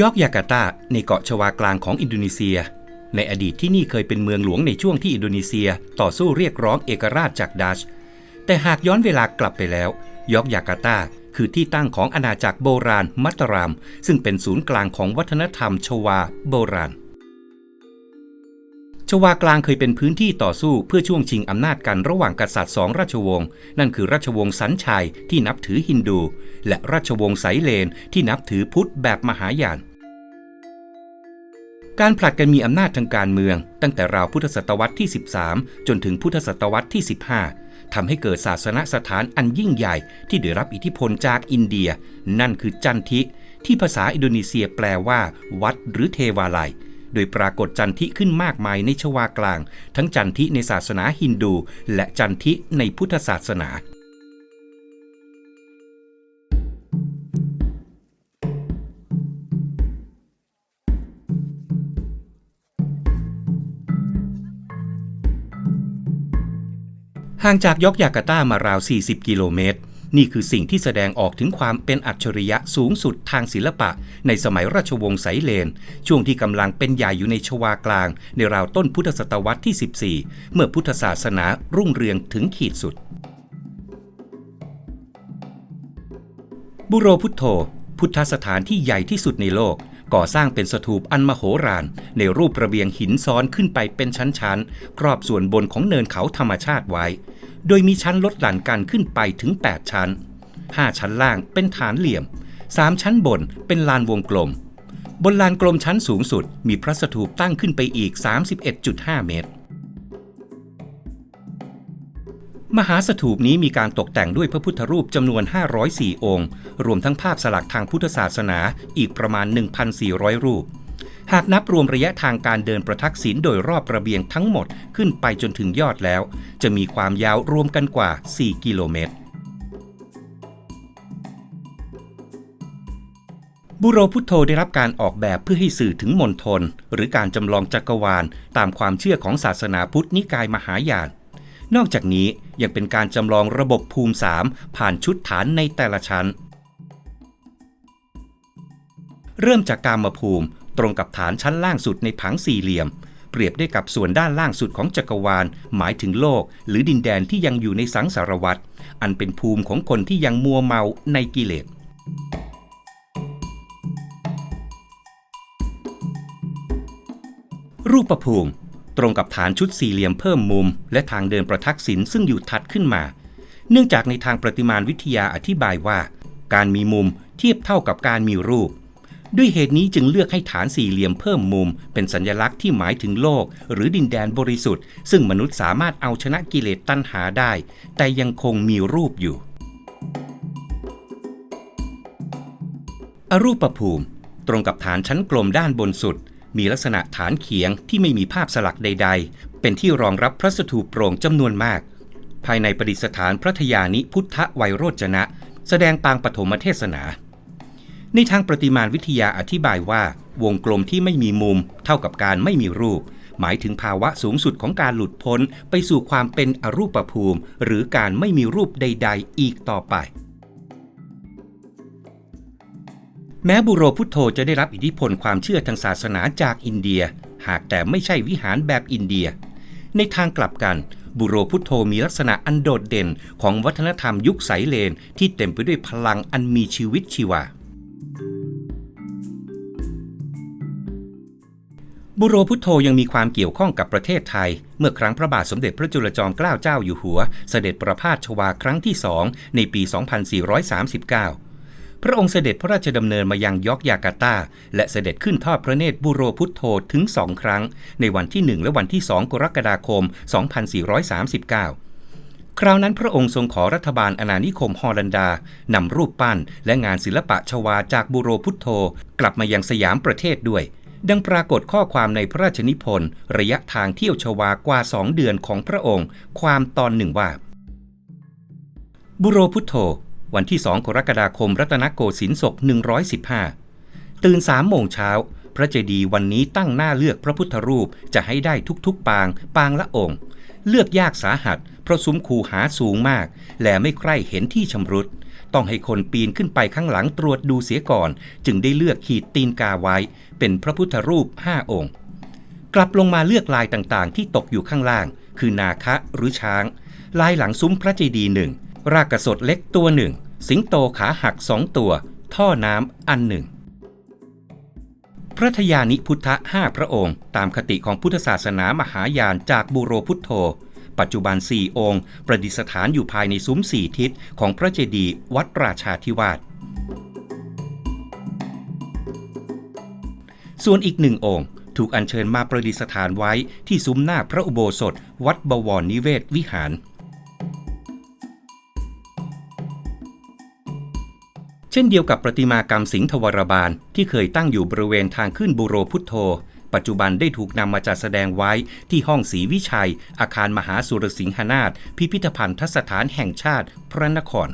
ยอกยาการ์ตาในเกาะชวากลางของอินโดนีเซีย ในอดีตที่นี่เคยเป็นเมืองหลวงในช่วงที่อินโดนีเซียต่อสู้เรียกร้องเอกราชจากดัช แต่หากย้อนเวลากลับไปแล้ว ยอกยาการ์ตาคือที่ตั้งของอาณาจักรโบราณมัตตาราม ซึ่งเป็นศูนย์กลางของวัฒนธรรมชวาโบราณ ชวากลางเคยเป็นพื้นที่ต่อสู้เพื่อช่วงชิงอำนาจกันระหว่างกษัตริย์สองราชวงศ์นั่นคือราชวงศ์สันชัยที่นับถือฮินดู และราชวงศ์ไสเลนที่นับถือพุทธแบบมหายาน การผลัดกันมีอำนาจทางการเมือง ตั้งแต่ราวพุทธศตวรรษที่ 13 จนถึงพุทธศตวรรษที่ 15ทำให้เกิดศาสนสถานอันยิ่งใหญ่ที่ได้รับอิทธิพลจากอินเดีย นั่นคือจันทิ ที่ภาษาอินโดนีเซียแปลว่า วัดหรือเทวาลัย โดยปรากฏจันทิขึ้นมากมายในชวากลาง ทั้งจันทิในศาสนาฮินดู และจันทิในพุทธศาสนา ห่างจากยอกยาการ์ตามาราว 40 กิโลเมตร นี่คือสิ่งที่แสดงออกถึงความเป็นอัจฉริยะสูงสุดทางศิลปะ ในสมัยราชวงศ์ไสเลน ช่วงที่กำลังเป็นใหญ่อยู่ในชวากลาง ในราวต้นพุทธศตวรรษที่ 14 เมื่อพุทธศาสนารุ่งเรืองถึงขีดสุด บุโรพุทโธ พุทธสถานที่ใหญ่ที่สุดในโลก ก่อสร้างเป็นสถูปอันมโหฬารในรูประเบียงหินซ้อนขึ้นไปเป็นชั้นๆ ครอบส่วนบนของเนินเขาธรรมชาติไว้ โดยมีชั้นลดหลั่นกันขึ้นไปถึง 8 ชั้น 5 ชั้นล่างเป็นฐานเหลี่ยม 3 ชั้นบนเป็นลานวงกลม บนลานกลมชั้นสูงสุด มีพระสถูปตั้งขึ้นไปอีก 31.5 เมตร มหาสถูปนี้มีการตกแต่งด้วยพระพุทธรูปจำนวน 504 องค์ รวมทั้งภาพสลักทางพุทธศาสนาอีกประมาณ 1,400 รูป หากนับรวมระยะทางการเดินประทักษิณโดยรอบระเบียงทั้งหมดขึ้นไปจนถึงยอดแล้ว จะมีความยาวรวมกันกว่า 4 กิโลเมตร บุโรพุทโธได้รับการออกแบบเพื่อให้สื่อถึงมณฑลหรือการจำลองจักรวาล ตามความเชื่อของศาสนาพุทธนิกายมหายาน นอกจากนี้ยังเป็นการจำลองระบบภูมิสามผ่านชุดฐานในแต่ละชั้น เริ่มจากการมาภูมิตรงกับฐานชั้นล่างสุดในผังสี่เหลี่ยม เปรียบได้กับส่วนด้านล่างสุดของจักรวาล หมายถึงโลก หรือดินแดนที่ยังอยู่ในสังสารวัฏอันเป็นภูมิของคนที่ยังมัวเมาในกิเลสรูปภูมิ ตรงกับฐานชุดสี่เหลี่ยมเพิ่มมุม และทางเดินประทักษิณซึ่งอยู่ถัดขึ้นมา เนื่องจากในทางประติมานวิทยาอธิบายว่า การมีมุมเทียบเท่ากับการมีรูป ด้วยเหตุนี้จึงเลือกให้ฐานสี่เหลี่ยมเพิ่มมุม เป็นสัญลักษณ์ที่หมายถึงโลก หรือดินแดนบริสุทธิ์ ซึ่งมนุษย์สามารถเอาชนะกิเลสตัณหาได้ แต่ยังคงมีรูปอยู่ อรูปภูมิ ตรงกับฐานชั้นกลมด้านบนสุด มีลักษณะฐานเขียงที่ไม่มีภาพสลักใด ๆ เป็นที่รองรับพระสถูปโปร่งจำนวนมาก ภายในประดิษฐานพระทยานิพุทธไวยโรจนะ แสดงปางปฐมเทศนา ในทางประติมานวิทยาอธิบายว่า วงกลมที่ไม่มีมุม เท่ากับการไม่มีรูป หมายถึงภาวะสูงสุดของการหลุดพ้น ไปสู่ความเป็นอรูปภูมิ หรือการไม่มีรูปใด ๆ อีกต่อไป แม้บุโรพุทโธจะได้รับอิทธิพลความเชื่อทางศาสนาจากอินเดีย หากแต่ไม่ใช่วิหารแบบอินเดีย ในทางกลับกัน บุโรพุทโธมีลักษณะอันโดดเด่นของวัฒนธรรมยุคไสเลนที่เต็มไปด้วยพลังอันมีชีวิตชีวา บุโรพุทโธยังมีความเกี่ยวข้องกับประเทศไทย เมื่อครั้งพระบาทสมเด็จพระจุลจอมเกล้าเจ้าอยู่หัว เสด็จประพาสชวาครั้งที่สองในปี 2439 พระองค์เสด็จพระราชดำเนินมายังยอกยาการ์ตา และเสด็จขึ้นทอดพระเนตรบุโรพุทโธถึงสองครั้ง ในวันที่ 1 และวันที่ 2 กรกฎาคม 2439 คราวนั้นพระองค์ทรงขอรัฐบาลอาณานิคมฮอลันดานำรูปปั้น และงานศิลปะชวาจากบุโรพุทโธ กลับมายังสยามประเทศด้วย ดังปรากฏข้อความในพระราชนิพนธ์ระยะทางเที่ยวชวากว่าสองเดือนของพระองค์ ความตอนหนึ่งว่าบุโรพุทโธ วันที่ 2 กรกฎาคมรัตนโกสินทร์ศก 115 ตื่นสามโมงเช้า พระเจดีย์วันนี้ตั้งหน้าเลือกพระพุทธรูปจะให้ได้ทุกๆ ปาง ปางละองค์ เลือกยากสาหัส เพราะซุ้มคูหาสูงมาก และไม่ใคร่เห็นที่ชำรุด ต้องให้คนปีนขึ้นไปข้างหลังตรวจดูเสียก่อน จึงได้เลือกขีดตีนกาไว้ เป็นพระพุทธรูปห้าองค์ กลับลงมาเลือกลายต่างๆ ที่ตกอยู่ข้างล่าง คือนาคะหรือช้าง ลายหลังซุ้มพระเจดีย์หนึ่ง รากกระสดเล็กตัวหนึ่ง สิงโตขาหักสองตัว ท่อน้ำอันหนึ่ง พระทยานิพุทธะห้าพระองค์ ตามคติของพุทธศาสนามหายานจากบูโรพุทโธ ปัจจุบันสี่องค์ ประดิษฐานอยู่ภายในซุ้มสี่ทิศของพระเจดีย์วัดราชาธิวาสส่วนอีกหนึ่งองค์ถูกอัญเชิญมาประดิษฐานไว้ที่ซุ้มหน้าพระอุโบสถ วัดบวรนิเวศวิหาร เช่นเดียวกับประติมากรรมสิงห์ทวรบาลที่เคยตั้งอยู่บริเวณทางขึ้นบุโรพุทโธ ปัจจุบันได้ถูกนำมาจัดแสดงไว้ที่ห้องศรีวิชัย อาคารมหาสุรสิงหนาถพิพิธภัณฑสถานแห่งชาติพระนคร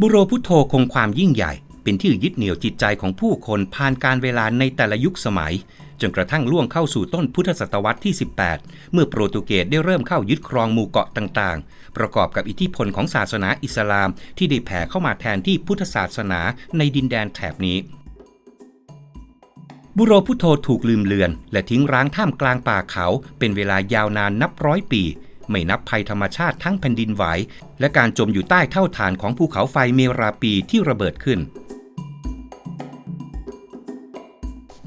บุโรพุทโธคงความยิ่งใหญ่ เป็นที่ยึดเหนี่ยวจิตใจของผู้คนผ่านการเวลาในแต่ละยุคสมัย จนกระทั่งล่วงเข้าสู่ต้นพุทธศตวรรษที่ 18 เมื่อโปรตุเกสได้เริ่มเข้ายึดครองหมู่เกาะต่างๆ ประกอบกับอิทธิพลของศาสนาอิสลามที่ได้แผ่เข้ามาแทนที่พุทธศาสนาในดินแดนแถบนี้ บุโรพุทโธถูกลืมเลือน และทิ้งร้างท่ามกลางป่าเขา เป็นเวลายาวนานนับร้อยปี ไม่นับภัยธรรมชาติทั้งแผ่นดินไหวและการจมอยู่ใต้เท่าฐานของภูเขาไฟเมราปีที่ระเบิดขึ้น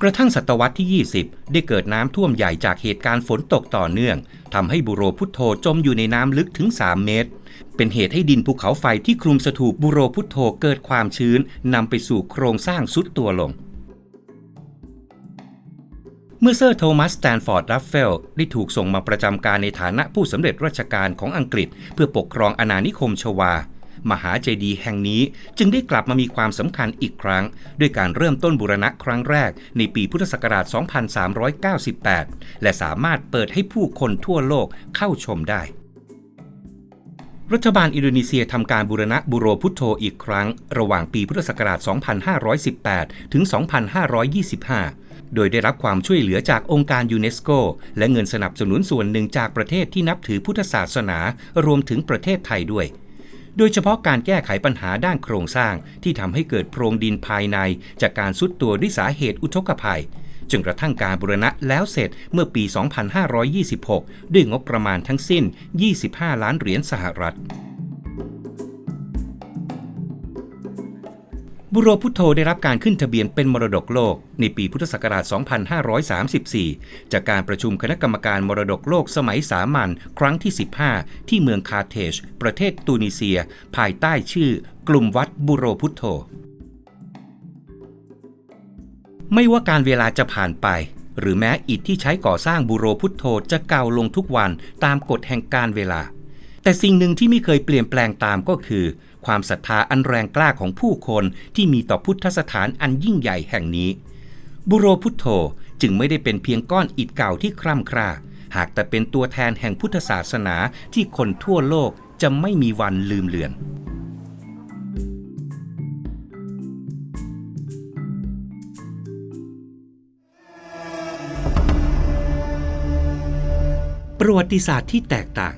กระทั่งศตวรรษที่ 20 ได้เกิดน้ำท่วมใหญ่จากเหตุการณ์ฝนตกต่อเนื่องทำให้บุโรพุทโธจมอยู่ในน้ำลึกถึง 3 เมตร เป็นเหตุให้ดินภูเขาไฟที่คลุมสถูปบุโรพุทโธเกิดความชื้นนำไปสู่โครงสร้างสุดตัวลง เมื่อเซอร์โทมัสสแตนฟอร์ดรัฟเฟลได้ถูกส่งมาประจำการในฐานะผู้สำเร็จราชการของอังกฤษ เพื่อปกครองอาณานิคมชวา มหาเจดีย์แห่งนี้จึงได้กลับมามีความสำคัญอีกครั้ง ด้วยการเริ่มต้นบูรณะครั้งแรกในปีพุทธศักราช 2398 และสามารถเปิดให้ผู้คนทั่วโลกเข้าชมได้รัฐบาลอินโดนีเซียทำการบูรณะบุโรพุทโธอีกครั้ง ระหว่างปีพุทธศักราช 2518 ถึง 2525 โดยได้รับความช่วยเหลือจากองค์การยูเนสโก และเงินสนับสนุนส่วนหนึ่งจากประเทศที่นับถือพุทธศาสนา รวมถึงประเทศไทยด้วย โดยเฉพาะการแก้ไขปัญหาด้านโครงสร้างที่ทำให้เกิดโพรงดินภายใน จากการซุดตัวด้วยสาเหตุอุทกภัยจนกระทั่งการบูรณะแล้วเสร็จเมื่อปี 2526 ด้วยงบประมาณทั้งสิ้น 25 ล้านเหรียญสหรัฐ บุโรพุทโธได้รับการขึ้นทะเบียนเป็นมรดกโลก ในปีพุทธศักราช 2534 จากการประชุมคณะกรรมการมรดกโลกสมัยสามัญครั้งที่ 15 ที่เมืองคาเทจประเทศตูนิเซีย ภายใต้ชื่อกลุ่มวัดบุโรพุทโธ ไม่ว่าการเวลาจะผ่านไป หรือแม้อิฐที่ใช้ก่อสร้างบุโรพุทโธจะเก่าลงทุกวันตามกฎแห่งการเวลา แต่สิ่งหนึ่งที่ไม่เคยเปลี่ยนแปลงตามก็คือ ความศรัทธาอันแรงกล้าของผู้คนที่มีต่อพุทธสถานอันยิ่งใหญ่แห่งนี้ บุโรพุทโธจึงไม่ได้เป็นเพียงก้อนอิฐเก่าที่คร่ำคร่า หากแต่เป็นตัวแทนแห่งพุทธศาสนาที่คนทั่วโลกจะไม่มีวันลืมเลือนประวัติศาสตร์ที่แตกต่าง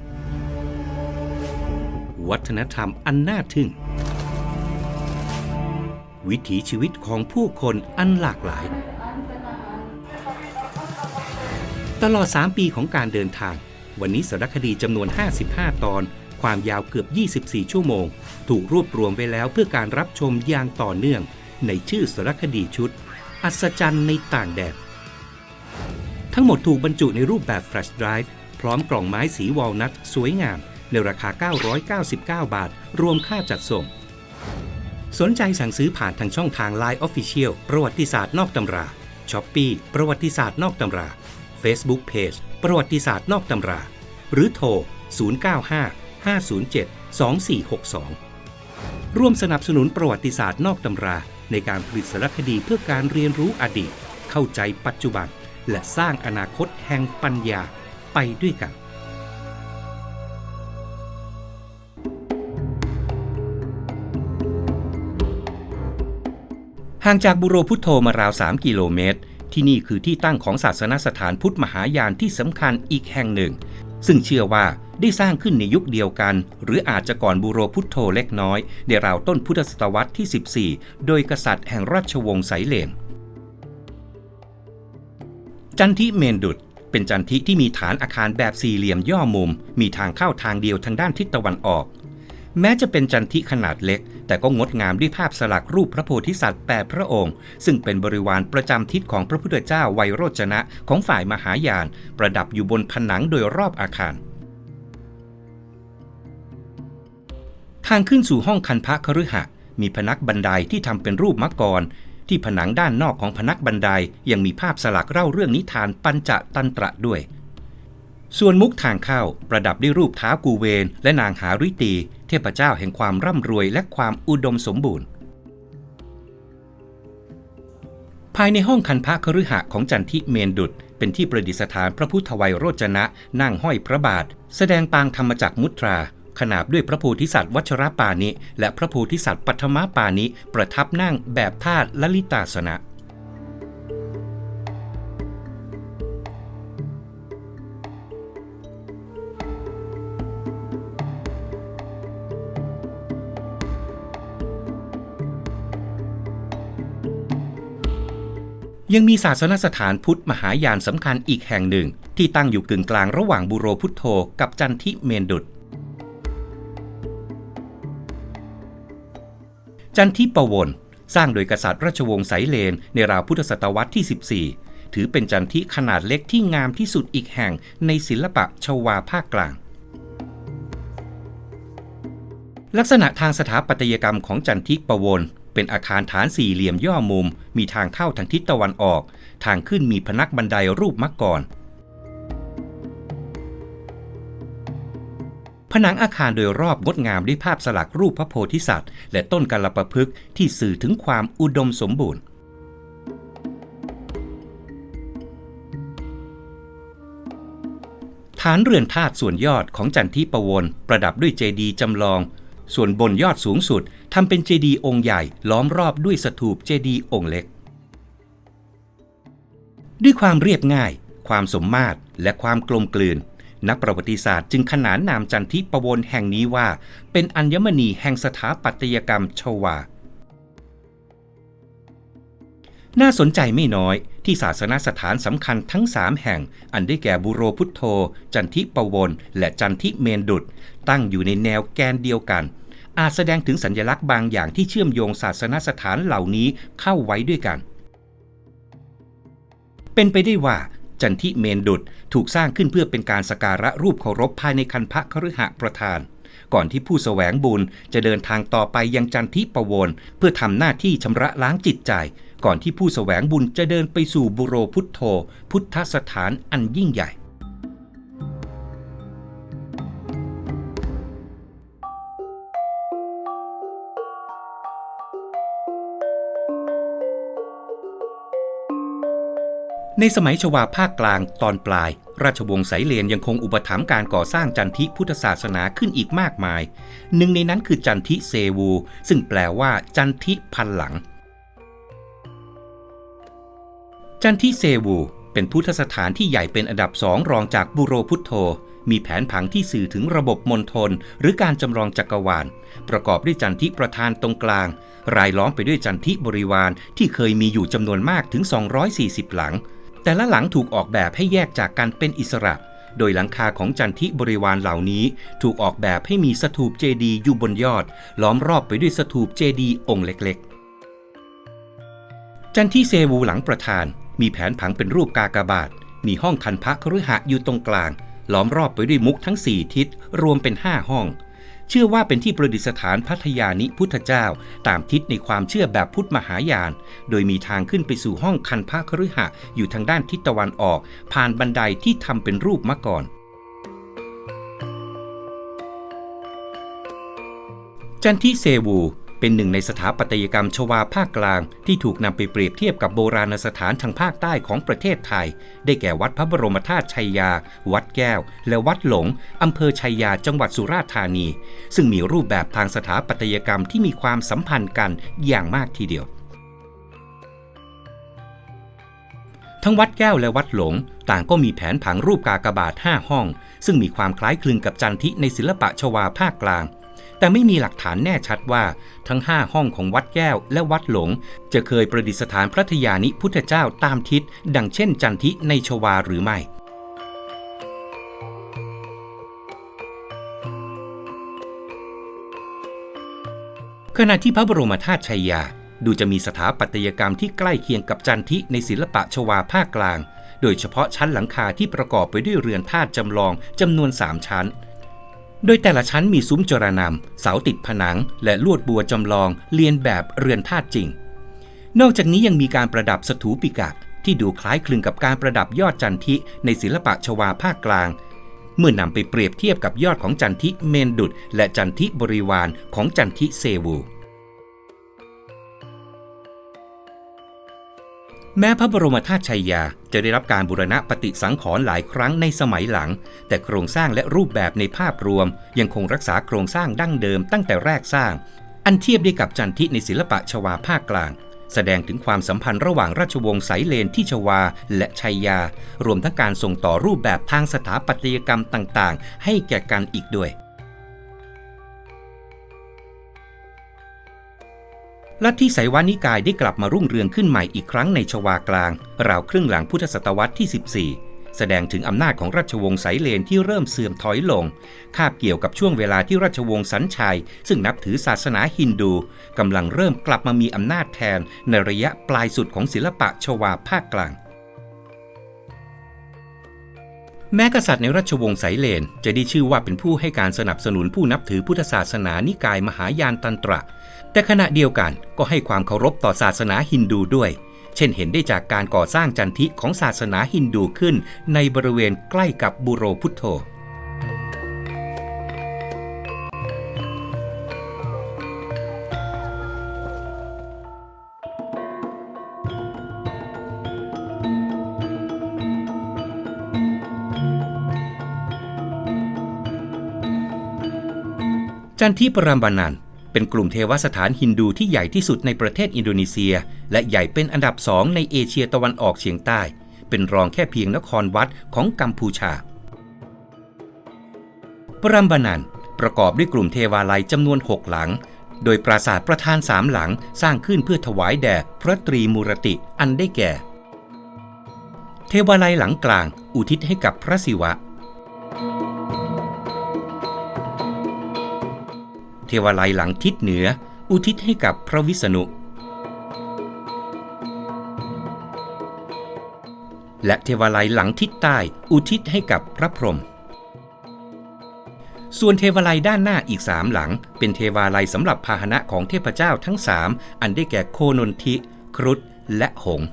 วัฒนธรรมอันน่าทึ่ง วิถีชีวิตของผู้คนอันหลากหลาย ตลอด 3 ปีของการเดินทาง วันนี้สารคดีจำนวน 55 ตอน ความยาวเกือบ 24 ชั่วโมง ถูกรวบรวมไว้แล้วเพื่อการรับชมอย่างต่อเนื่อง ในชื่อสารคดีชุด อัศจรรย์ในต่างแดนทั้งหมดถูกบรรจุในรูปแบบแฟลชไดรฟ์พร้อมกล่องไม้สีวอลนัทสวยงาม ในราคา 999 บาท รวมค่าจัดส่ง สนใจสั่งซื้อผ่านทางช่องทาง Line Official ประวัติศาสตร์นอกตำรา s h อ p e e ประวัติศาสตร์นอกตำรา Facebook Page ประวัติศาสตร์นอกตำรา หรือโทร 095 507 2462 ร่วมสนับสนุนประวัติศาสตร์นอกตำรา ในการผลิตสารคดีเพื่อการเรียนรู้อดีต เข้าใจปัจจุบัน และสร้างอนาคตแห่งปัญญาไปด้วยกัน ห่างจากบุโรพุทโธมาราว 3 กิโลเมตร ที่นี่คือที่ตั้งของศาสนสถานพุทธมหายานที่สำคัญอีกแห่งหนึ่ง ซึ่งเชื่อว่าได้สร้างขึ้นในยุคเดียวกัน หรืออาจจะก่อนบูโรพุทโธเล็กน้อย ในราวต้นพุทธศตวรรษที่ 14 โดยกษัตริย์แห่งราชวงศ์ไสเลนจันทิเมนดุดเป็นจันทิที่มีฐานอาคารแบบสี่เหลี่ยมย่อมุม มีทางเข้าทางเดียวทางด้านทิศตะวันออก แม้จะเป็นจันทิขนาดเล็ก แต่ก็งดงามด้วยภาพสลักรูปพระโพธิสัตว์แปดพระองค์ ซึ่งเป็นบริวารประจำทิศของพระพุทธเจ้าไวยโรจนะของฝ่ายมหายาน ประดับอยู่บนผนังโดยรอบอาคารทางขึ้นสู่ห้องคันพระคฤหะมีพนักบันไดที่ทำเป็นรูปมังกร ที่ผนังด้านนอกของพนักบันไดยังมีภาพสลักเล่าเรื่องนิทานปัญจตันตระด้วย ส่วนมุกทางเข้าประดับด้วยรูปท้ากูเวนและนางหาริตี ทพเจ้าแห่งความร่ำรวยและความอุดมสมบูรณ์ ภายในห้องคันพระคฤหะของจันทิเมนดุดเป็นที่ประดิษฐานพระพุทธไวยโรจนะ นั่งห้อยพระบาท แสดงปางธรรมจักรมุตรา ขนาบด้วยพระโพธิสัตว์วัชรปานิและพระโพธิสัตว์ปัทมปานิประทับนั่งแบบธาตุลลิตาสนะ ยังมีศาสนสถานพุทธมหายานสำคัญอีกแห่งหนึ่ง ที่ตั้งอยู่กึ่งกลางระหว่างบุโรพุทโธกับจันทิเมนดุดจันทิปวนสร้างโดยกษัตริย์ราชวงศ์ไสเลนในราวพุทธศตวรรษที่ 14 ถือเป็นจันทิขนาดเล็กที่งามที่สุดอีกแห่งในศิลปะชวาภาคกลาง ลักษณะทางสถาปัตยกรรมของจันทิปวน เป็นอาคารฐานสี่เหลี่ยมย่อมุม มีทางเข้าทางทิศตะวันออก ทางขึ้นมีพนักบันไดรูปมักกรผนังอาคารโดยรอบงดงามด้วยภาพสลักรูปพระโพธิสัตว์ และต้นกาลปะพฤกษ์ที่สื่อถึงความอุดมสมบูรณ์ ฐานเรือนธาตุส่วนยอดของจันทิปวนประดับด้วยเจดีย์จำลอง ส่วนบนยอดสูงสุดทำเป็นเจดีย์องค์ใหญ่ล้อมรอบด้วยสถูปเจดีย์องค์เล็ก ด้วยความเรียบง่าย ความสมมาตรและความกลมกลืน นักประวัติศาสตร์จึงขนานนามจันทิปวนแห่งนี้ว่า เป็นอัญมณีแห่งสถาปัตยกรรมชวา น่าสนใจไม่น้อยที่ศาสนสถานสำคัญทั้ง 3 แห่ง อันได้แก่บุโรพุทโธ จันทิปวนและจันทิเมนดุดตั้งอยู่ในแนวแกนเดียวกัน อาจแสดงถึงสัญลักษณ์บางอย่างที่เชื่อมโยงศาสนสถานเหล่านี้เข้าไว้ด้วยกัน เป็นไปได้ว่าจันทิเมนดุดถูกสร้างขึ้นเพื่อเป็นการสการะรูปเคารพภายในคันพระคฤหประธาน ก่อนที่ผู้แสวงบุญจะเดินทางต่อไปยังจันทิปวนเพื่อทำหน้าที่ชำระล้างจิตใจ ก่อนที่ผู้แสวงบุญจะเดินไปสู่บุโรพุทโธ พุทธสถานอันยิ่งใหญ่ ในสมัยชวาภาคกลางตอนปลาย ราชวงศ์ไสเลนยังคงอุปถัมภ์การก่อสร้างจันทิพุทธศาสนาขึ้นอีกมากมาย หนึ่งในนั้นคือจันทิเซวู ซึ่งแปลว่าจันทิพันหลัง จันทิเซวูเป็นพุทธสถานที่ใหญ่เป็นอันดับสองรองจากบุโรพุทโธ มีแผนผังที่สื่อถึงระบบมณฑลหรือการจำลองจักรวาล ประกอบด้วยจันทิประธานตรงกลาง รายล้อมไปด้วยจันทิบริวารที่เคยมีอยู่จำนวนมากถึง 240 หลัง แต่ละหลังถูกออกแบบให้แยกจากกันเป็นอิสระ โดยหลังคาของจันทิบริวารเหล่านี้ถูกออกแบบให้มีสถูปเจดีย์อยู่บนยอด ล้อมรอบไปด้วยสถูปเจดีย์องค์เล็ก ๆ จันทิเซวูหลังประธาน มีแผนผังเป็นรูปกากบาท มีห้องคันพระคฤหะอยู่ตรงกลาง ล้อมรอบไปด้วยมุกทั้ง 4 ทิศ รวมเป็น 5 ห้อง เชื่อว่าเป็นที่ประดิษฐานพัทยานิพุทธเจ้า ตามทิศในความเชื่อแบบพุทธมหายาน โดยมีทางขึ้นไปสู่ห้องคันพระคฤหะอยู่ทางด้านทิศตะวันออก ผ่านบันไดที่ทำเป็นรูปมะกรจันทิเซวู เป็นหนึ่งในสถาปัตยกรรมชวาภาคกลาง ที่ถูกนำไปเปรียบเทียบกับโบราณสถานทางภาคใต้ของประเทศไทย ได้แก่วัดพระบรมธาตุชัยยา วัดแก้ว และวัดหลงอำเภอชัยยาจังหวัดสุราษฎร์ธานี ซึ่งมีรูปแบบทางสถาปัตยกรรมที่มีความสัมพันธ์กันอย่างมากทีเดียวทั้งวัดแก้วและวัดหลง ต่างก็มีแผนผังรูปกากบาท 5 ห้อง ซึ่งมีความคล้ายคลึงกับจันทิในศิลปะชวาภาคกลาง แต่ไม่มีหลักฐานแน่ชัดว่าทั้ง 5 ห้องของวัดแก้วและวัดหลง จะเคยประดิษฐานพระทยานิพุทธเจ้าตามทิศ ดังเช่นจันทิในชวาหรือไม่ ขณะที่พระบรมธาตุชัยยา ดูจะมีสถาปัตยกรรมที่ใกล้เคียงกับจันทิในศิลปะชวาภาคกลาง โดยเฉพาะชั้นหลังคาที่ประกอบไปด้วยเรือนธาตุจำลองจำนวน 3 ชั้น โดยแต่ละชั้นมีซุ้มจรนำเสาติดผนัง และลวดบัวจำลองเรียนแบบเรือนธาตุจริง นอกจากนี้ยังมีการประดับสถูปิกะที่ดูคล้ายคลึงกับการประดับยอดจันทิในศิลปะชวาภาคกลาง เมื่อนำไปเปรียบเทียบกับยอดของจันทิเมนดุดและจันทิบริวารของจันทิเซวู แม้พระบรมธาตุชัยยาจะได้รับการบูรณะปฏิสังขรณ์หลายครั้งในสมัยหลัง แต่โครงสร้างและรูปแบบในภาพรวม ยังคงรักษาโครงสร้างดั้งเดิมตั้งแต่แรกสร้าง อันเทียบได้กับจันทิในศิลปะชวาภาคกลาง แสดงถึงความสัมพันธ์ระหว่างราชวงศ์ไสเลนที่ชวาและชัยยา รวมทั้งการส่งต่อรูปแบบทางสถาปัตยกรรมต่างๆ ให้แก่กันอีกด้วย ลัทธิไสยวานิกายได้กลับมารุ่งเรืองขึ้นใหม่อีกครั้งในชวากลาง ราวครึ่งหลังพุทธศตวรรษที่ 14 แสดงถึงอำนาจของราชวงศ์ไสเลนที่เริ่มเสื่อมถอยลง คาบเกี่ยวกับช่วงเวลาที่ราชวงศ์สันชัย ซึ่งนับถือศาสนาฮินดูกำลังเริ่มกลับมามีอำนาจแทนในระยะปลายสุดของศิลปะชวาภาคกลางแม้กษัตริย์ในราชวงศ์ไสเลนจะได้ชื่อว่าเป็นผู้ให้การสนับสนุนผู้นับถือพุทธศาสนานิกายมหายานตันตระ แต่ขณะเดียวกันก็ให้ความเคารพต่อศาสนาฮินดูด้วย เช่นเห็นได้จากการก่อสร้างจันทิของศาสนาฮินดูขึ้นในบริเวณใกล้กับบูโรพุทโธจันทิปรัมบานัน เป็นกลุ่มเทวสถานฮินดูที่ใหญ่ที่สุดในประเทศอินโดนีเซีย และใหญ่เป็นอันดับสองในเอเชียตะวันออกเฉียงใต้ เป็นรองแค่เพียงนครวัดของกัมพูชา ปรัมบานันประกอบด้วยกลุ่มเทวาลัยจำนวนหกหลัง โดยปราสาทประธานสามหลังสร้างขึ้นเพื่อถวายแด่พระตรีมูรติอันได้แก่ เทวาลัยหลังกลาง อุทิศให้กับพระศิวะ วาลัยหลังทิศเหนือ อุทิศให้กับพระวิษณุ และเทวาลัยหลังทิศใต้ อุทิศให้กับพระพรหมส่วนเทวาลัยด้านหน้าอีกสามหลัง เป็นเทวาลัยสำหรับพาหนะของเทพเจ้าทั้งสามอันได้แก่โคนนทิ ครุฑและหงส์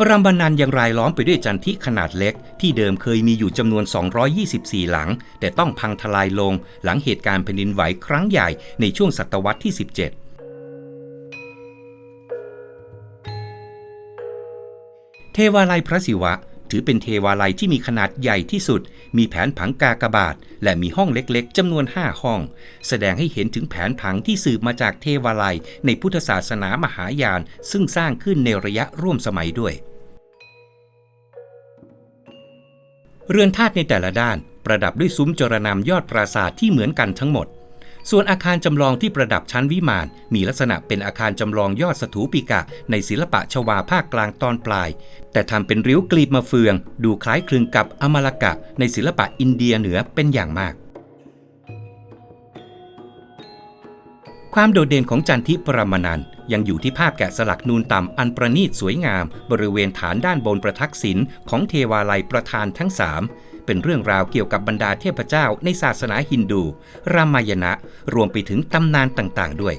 ปรัมบานันยังรายล้อมไปด้วยจันทิขนาดเล็ก ที่เดิมเคยมีอยู่จำนวน 224 หลัง แต่ต้องพังทลายลง หลังเหตุการณ์แผ่นดินไหวครั้งใหญ่ในช่วงศตวรรษที่ 17เทวาลัยพระศิวะ ถือเป็นเทวาลัยที่มีขนาดใหญ่ที่สุด มีแผนผังกากบาท และมีห้องเล็กๆจำนวน 5 ห้อง แสดงให้เห็นถึงแผนผังที่สืบมาจากเทวาลัยในพุทธศาสนามหายาน ซึ่งสร้างขึ้นในระยะร่วมสมัยด้วย เรือนธาตุในแต่ละด้าน ประดับด้วยซุ้มจรนำยอดปราสาทที่เหมือนกันทั้งหมด ส่วนอาคารจำลองที่ประดับชั้นวิมาน มีลักษณะเป็นอาคารจำลองยอดสถูปิกะ ในศิลปะชวาภาคกลางตอนปลาย แต่ทำเป็นริ้วกลีบมาเฟือง ดูคล้ายคลึงกับอมลกะ ในศิลปะอินเดียเหนือเป็นอย่างมาก ความโดดเด่นของจันทิปรมานันยังอยู่ที่ภาพแกะสลักนูนต่ำอันประณีตสวยงาม บริเวณฐานด้านบนประทักษิณของเทวาลัยประธานทั้งสาม เป็นเรื่องราวเกี่ยวกับบรรดาเทพเจ้าในศาสนาฮินดู รามายณะรวมไปถึงตำนานต่างๆ ด้วย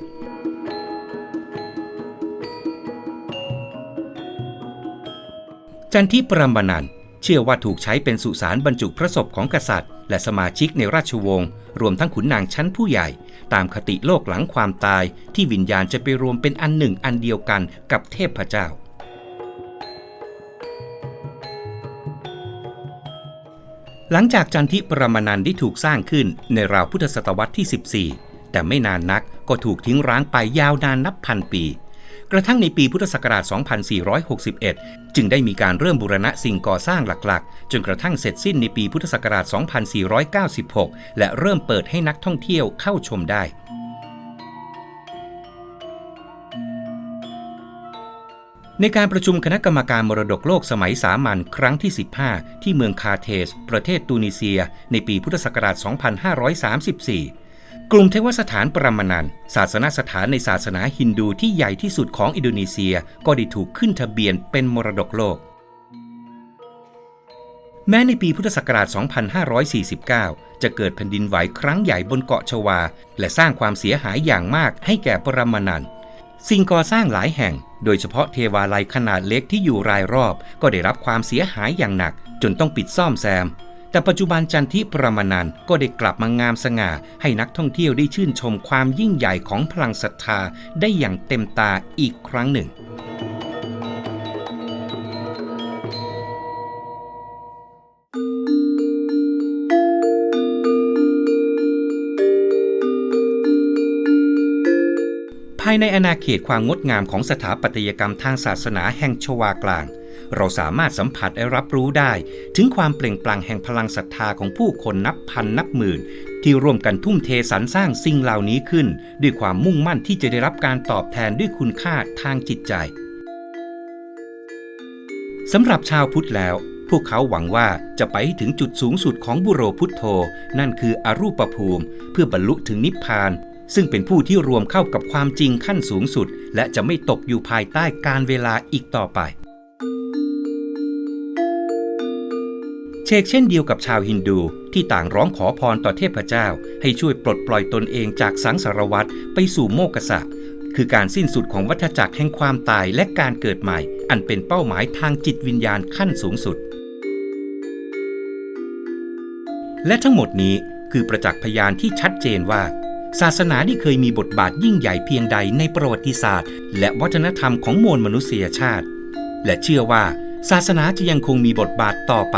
จันทิปรมนันเชื่อว่าถูกใช้เป็นสุสานบรรจุพระศพของกษัตริย์ และสมาชิกในราชวงศ์รวมทั้งขุนนางชั้นผู้ใหญ่ ตามคติโลกหลังความตายที่วิญญาณจะไปรวมเป็นอันหนึ่งอันเดียวกันกับเทพเจ้า หลังจากจันทิปรมานันท์ได้ถูกสร้างขึ้นในราวพุทธศตวรรษที่ 14 แต่ไม่นานนักก็ถูกทิ้งร้างไปยาวนานนับพันปี กระทั่งในปีพุทธศักราช 2461 จึงได้มีการเริ่มบูรณะสิ่งก่อสร้างหลักๆ จนกระทั่งเสร็จสิ้นในปีพุทธศักราช 2496 และเริ่มเปิดให้นักท่องเที่ยวเข้าชมได้ ในการประชุมคณะกรรมการมรดกโลกสมัยสามัญครั้งที่ 15 ที่เมืองคาเทส ประเทศตูนิเซีย ในปีพุทธศักราช 2534 กลุ่มเทวสถานปรมานันศาสนสถานในศาสนาฮินดูที่ใหญ่ที่สุดของอินโดนีเซียก็ได้ถูกขึ้นทะเบียนเป็นมรดกโลก แม้ในปีพุทธศักราช 2549 จะเกิดแผ่นดินไหวครั้งใหญ่บนเกาะชวา และสร้างความเสียหายอย่างมากให้แก่ปรมานัน สิ่งก่อสร้างหลายแห่ง โดยเฉพาะเทวาลัยขนาดเล็กที่อยู่รายรอบ ก็ได้รับความเสียหายอย่างหนัก จนต้องปิดซ่อมแซม แต่ปัจจุบันจันทิปรมานันก็ได้กลับมางามสง่า ให้นักท่องเที่ยวได้ชื่นชมความยิ่งใหญ่ของพลังศรัทธาได้อย่างเต็มตาอีกครั้งหนึ่งายในอาณาเขตความงดงามของสถาปัตยกรรมทางศาสนาแห่งชวากลาง เราสามารถสัมผัสและรับรู้ได้ ถึงความเปล่งปลั่งแห่งพลังศรัทธาของผู้คนนับพันนับหมื่น ที่ร่วมกันทุ่มเทสรรสร้างสิ่งเหล่านี้ขึ้น ด้วยความมุ่งมั่นที่จะได้รับการตอบแทนด้วยคุณค่าทางจิตใจสำหรับชาวพุทธแล้ว พวกเขาหวังว่าจะไปถึงจุดสูงสุดของบุโรพุทโธ นั่นคืออรูปภูมิ เพื่อบรรลุถึงนิพพาน ซึ่งเป็นผู้ที่รวมเข้ากับความจริงขั้นสูงสุด และจะไม่ตกอยู่ภายใต้การเวลาอีกต่อไป เชกเช่นเดียวกับชาวฮินดูที่ต่างร้องขอพรต่อเทพเจ้า ให้ช่วยปลดปล่อยตนเองจากสังสารวัฏไปสู่โมกษะคือการสิ้นสุดของวัฏจักรแห่งความตายและการเกิดใหม่ อันเป็นเป้าหมายทางจิตวิญญาณขั้นสูงสุด และทั้งหมดนี้คือประจักษ์พยานที่ชัดเจนว่า ศาสนาที่เคยมีบทบาทยิ่งใหญ่เพียงใดในประวัติศาสตร์ และวัฒนธรรมของมวลมนุษยชาติ และเชื่อว่าศาสนาจะยังคงมีบทบาทต่อไป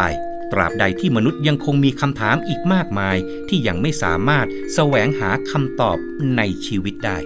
ตราบใดที่มนุษย์ยังคงมีคำถามอีกมากมาย ที่ยังไม่สามารถแสวงหาคำตอบในชีวิตได้